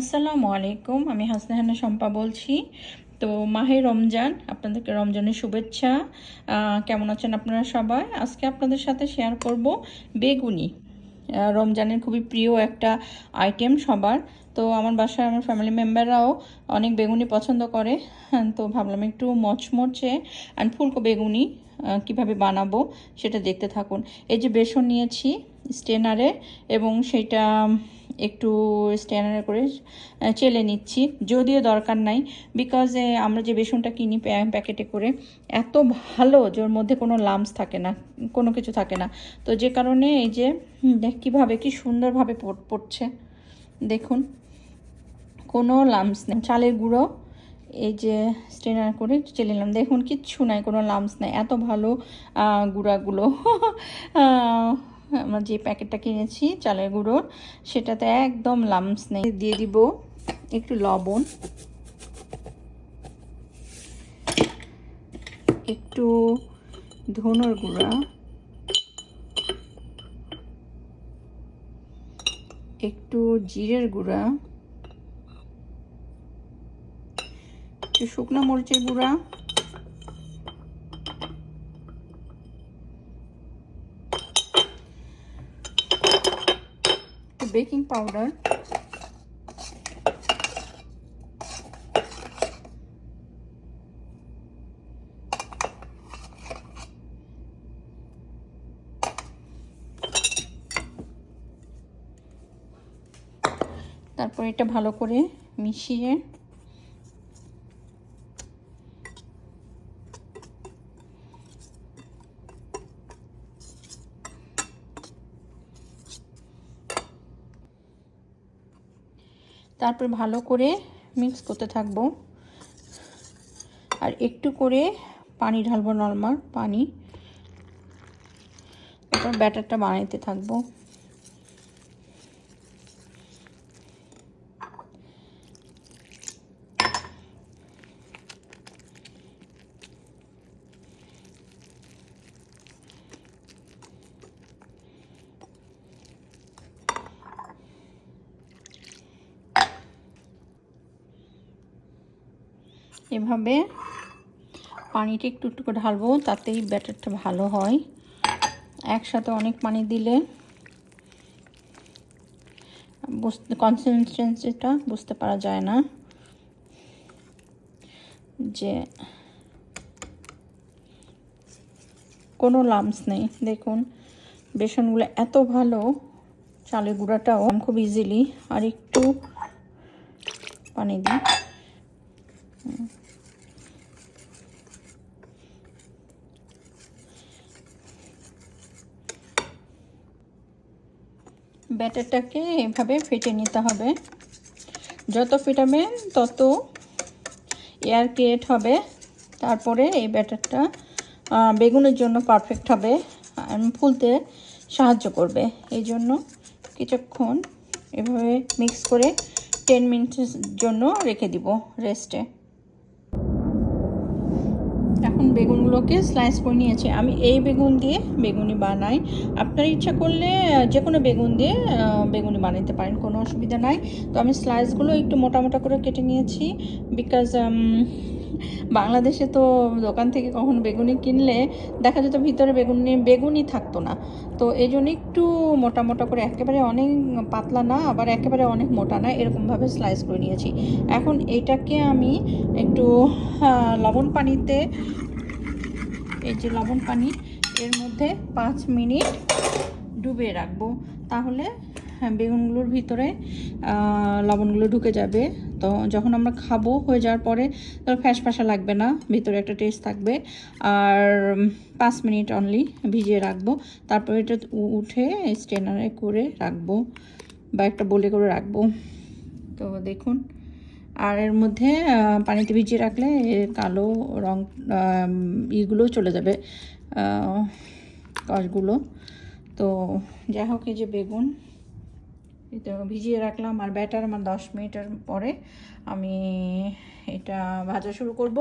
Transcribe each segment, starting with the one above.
আসসালামু আলাইকুম আমি হাসনাহানা শম্পা বলছি। তো মাহে রমজান আপনাদেরকে রমজানের শুভেচ্ছা। কেমন আছেন আপনারা সবাই? আজকে আপনাদের সাথে শেয়ার করব বেগুনি। রমজানের খুবই প্রিয় একটা আইটেম সবার। তো আমার বাসায় আমার ফ্যামিলি মেম্বাররাও অনেক বেগুনি পছন্দ করে। হ্যাঁ, তো ভাবলাম একটু মচমচে অ্যান্ড ফুলকো বেগুনি কীভাবে বানাবো সেটা দেখতে থাকুন। এই যে বেসন নিয়েছি স্টেনারে এবং সেটা একটু স্ট্যানারে করে চেলে নিচ্ছি। যদিও দরকার নাই বিকজ আমরা যে বেসনটা কিনি প্যা- প্যাকেটে করে, এত ভালো যে ওর মধ্যে কোনো লামস থাকে না, কোনো কিছু থাকে না। তো যে কারণে এই যে কীভাবে, কি সুন্দরভাবে পড়- পড়ছে। দেখুন, কোনো লামস নেই। চালের গুঁড়ো, এই যে স্ট্রেনার করে চেলে নিলাম। দেখুন, কিচ্ছু নাই, কোনো লামস নাই। এত ভালো গুঁড়াগুলো। আমার যে প্যাকেটটা কিনেছি, চালের গুঁড়োর সেটাতে একদম লামস নেই। দিয়ে দিব একটু লবণ। একটু ধনুর গুঁড়া। একটু জিরের গুঁড়া। একটু শুকনো মরিচের গুঁড়া। বেকিং পাউডার তারপর এটা ভালো করে মিশিয়ে তারপর ভালো করে মিক্স করতে থাকব। আর একটু করে পানি ঢালবো, নর্মাল পানি। তারপর ব্যাটারটা বানাইতে থাকব। এভাবে পানিটা একটু একটু করে ঢালবো, তাতেই ব্যাটারটা ভালো হয়। একসাথে অনেক পানি দিলে বুঝতে কনসিস্টেন্সিটা বুঝতে পারা যায় না। যে কোনো লামস নেই। দেখুন, বেসনগুলো এত ভালো, চালের গুঁড়াটাও, খুব ইজিলি আর একটু পানি দিই। ব্যাটারটাকে এভাবে ফেটে নিতে হবে। যত ফেটাবেন তত এয়ার ক্রিয়েট হবে। তারপরে এই ব্যাটারটা বেগুনের জন্য পারফেক্ট হবে ফুলতে সাহায্য করবে। এই জন্য কিছুক্ষণ এভাবে মিক্স করে টেন মিনিটের জন্য রেখে দিব রেস্টে এখন বেগুনগুলোকে স্লাইস করে নিয়েছি। আমি এই বেগুন দিয়ে বেগুনি বানাই। আপনার ইচ্ছা করলে যে কোনো বেগুন দিয়ে বেগুনি বানাতে পারেন, কোনো অসুবিধা নাই। তো আমি স্লাইসগুলো একটু মোটা মোটা করে কেটে নিয়েছি বিকজ বাংলাদেশে তো দোকান থেকে কখনো বেগুনি কিনলে দেখা যেত ভিতরে বেগুনি বেগুনি থাকতো না। তো এই জন্য একটু মোটা মোটা করে, একেবারে অনেক পাতলা না, আবার একেবারে অনেক মোটা না, এরকমভাবে স্লাইস করে নিয়েছি। এখন এটাকে আমি একটু লবণ পানিতে এই যে লবণ পানি এর মধ্যে পাঁচ মিনিট ডুবিয়ে রাখব। তাহলে হ্যাঁ, বেগুনগুলোর ভিতরে লবণগুলো ঢুকে যাবে। তো যখন আমরা খাব হয়ে যাওয়ার পরে তো ফ্যাস ফ্যাসা লাগবে না ভিতরে একটা টেস্ট থাকবে। আর পাঁচ মিনিট অনলি ভিজিয়ে রাখব। তারপর এটা উঠে স্টেনারে করে রাখব বা একটা বলে করে রাখব। তো দেখুন আর এর মধ্যে পানিতে ভিজিয়ে রাখলে এর কালো রং ইগুলো চলে যাবে আহ, কষগুলো তো যাই হোক এই যে বেগুন এটা ভিজিয়ে রাখলাম। আর ব্যাটার আমার দশ মিনিটের পরে আমি এটা ভাজা শুরু করব।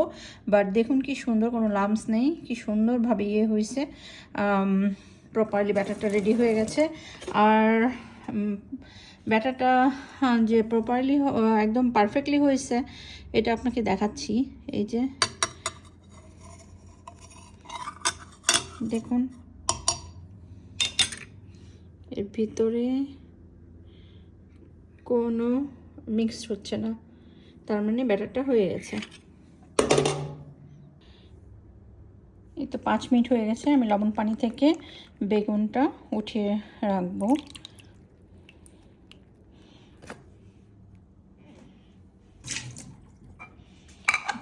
বাট দেখুন কি সুন্দর কোনো লামস নেই কি সুন্দরভাবে ইয়ে হয়েছে। প্রপারলি ব্যাটারটা রেডি হয়ে গেছে। আর উম, ব্যাটারটা হ্যাঁ, যে প্রপারলি একদম পারফেক্টলি হয়েছে এটা আপনাকে দেখাচ্ছি। এই যে দেখুন এর ভিতরে কোনো মিক্সড হচ্ছে না তার মানে ব্যাটারটা হয়ে গেছে। এই তো পাঁচ মিনিট হয়ে গেছে আমি লবণ পানি থেকে বেগুনটা উঠিয়ে রাখব।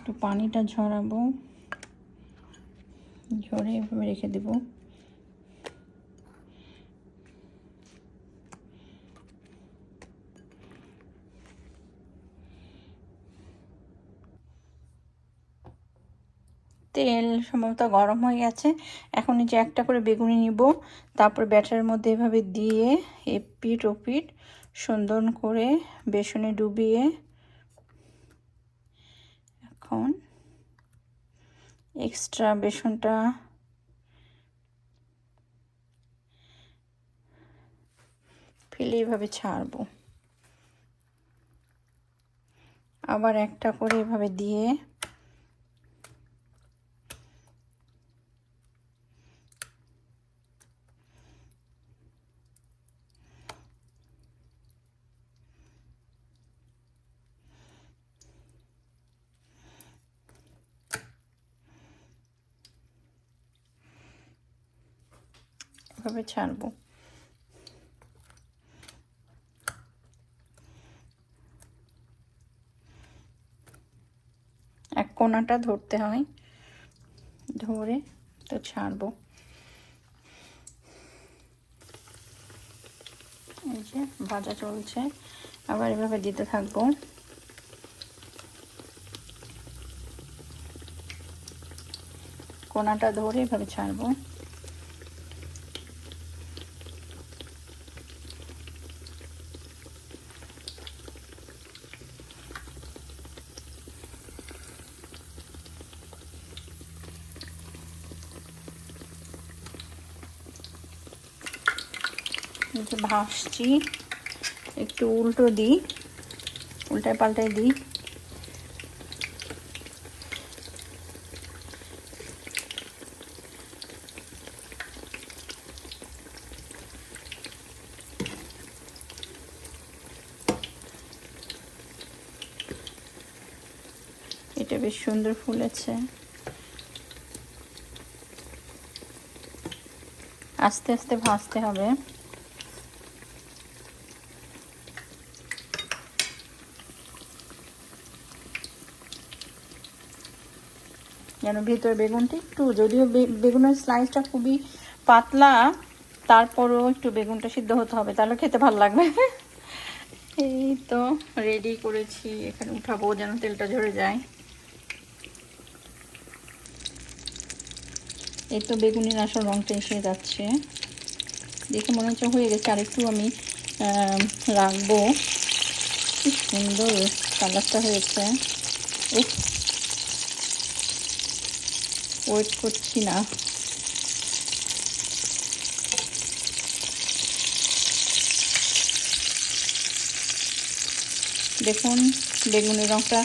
একটু পানিটা ঝরাবো। ঝরে এভাবে রেখে দেবো। তেল সম্ভবত গরম হয়ে গেছে। এখন যে একটা করে বেগুনি নিব, তারপর ব্যাটারের মধ্যে এভাবে দিয়ে এপিট ওপিট সুন্দর করে বেসনে ডুবিয়ে এখন এক্সট্রা বেসনটা ফেলে এভাবে ছাড়ব। আবার একটা করে এভাবে দিয়ে এভাবে ছাড়বো। এক কোনাটা ধরতে হয়, ধরে তো ছাড়বো। এই যে ভাজা চলছে, আবার এভাবে দিতে থাকব। কোনাটা ধরে এভাবে ছাড়বো। যে ভাসছি। একটু উল্টো দিই, উল্টায় পাল্টায় দিই। এটা বেশ সুন্দর ফুলেছে। আস্তে আস্তে ভাজতে হবে। যেন ভেতরে বেগুনটা একটু, যদিও বেগুনের স্লাইসটা খুবই পাতলা, তারপরও একটু বেগুনটা সিদ্ধ হতে হবে, তাহলে খেতে ভালো লাগবে। এই তো রেডি করেছি, এখানে উঠাবো যেন তেলটা ঝরে যায়। এই তো বেগুনের আসল রঙটা এসে যাচ্ছে। দেখে মনে হচ্ছে হয়ে গেছে আর একটু আমি রাখব। কি সুন্দর কালারটা হয়েছে। ওয়েট করছি না। দেখুন, বেগুনের রঙটা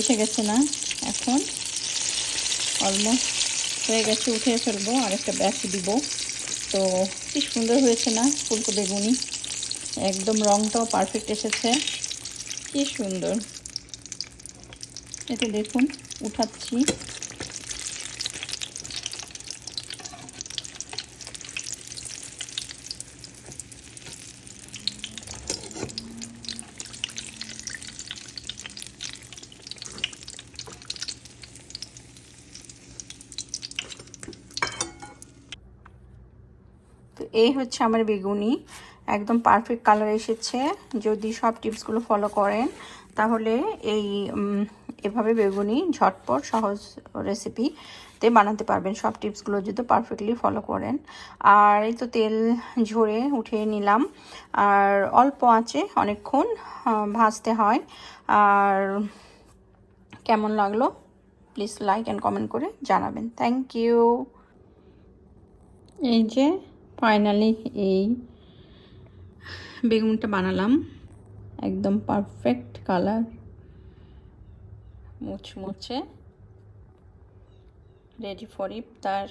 এসে গেছে না? এখন অলমোস্ট হয়ে গেছে উঠে ফেলব আর একটা ব্যাচ দিব। তো কি সুন্দর হয়েছে না ফুলকো বেগুনি? একদম রঙটাও পারফেক্ট এসেছে। কি সুন্দর। এতে দেখুন, উঠাচ্ছি। এই হচ্ছে আমার বেগুনি। একদম পারফেক্ট কালার এসেছে। যদি সব টিপসগুলো ফলো করেন, তাহলে এই এভাবে বেগুনি ঝটপট সহজ রেসিপিতে বানাতে পারবেন। সব টিপসগুলো যদি পারফেক্টলি ফলো করেন। আর এই তো তেল ঝরে উঠিয়ে নিলাম। আর অল্প আছে অনেকক্ষণ ভাজতে হয়। আর কেমন লাগল? প্লিজ লাইক অ্যান্ড কমেন্ট করে জানাবেন। থ্যাংক ইউ এই যে ফাইনালি এই বেগুনটা বানালাম। একদম পারফেক্ট কালার মুচমুচে রেডি ফর ইফতার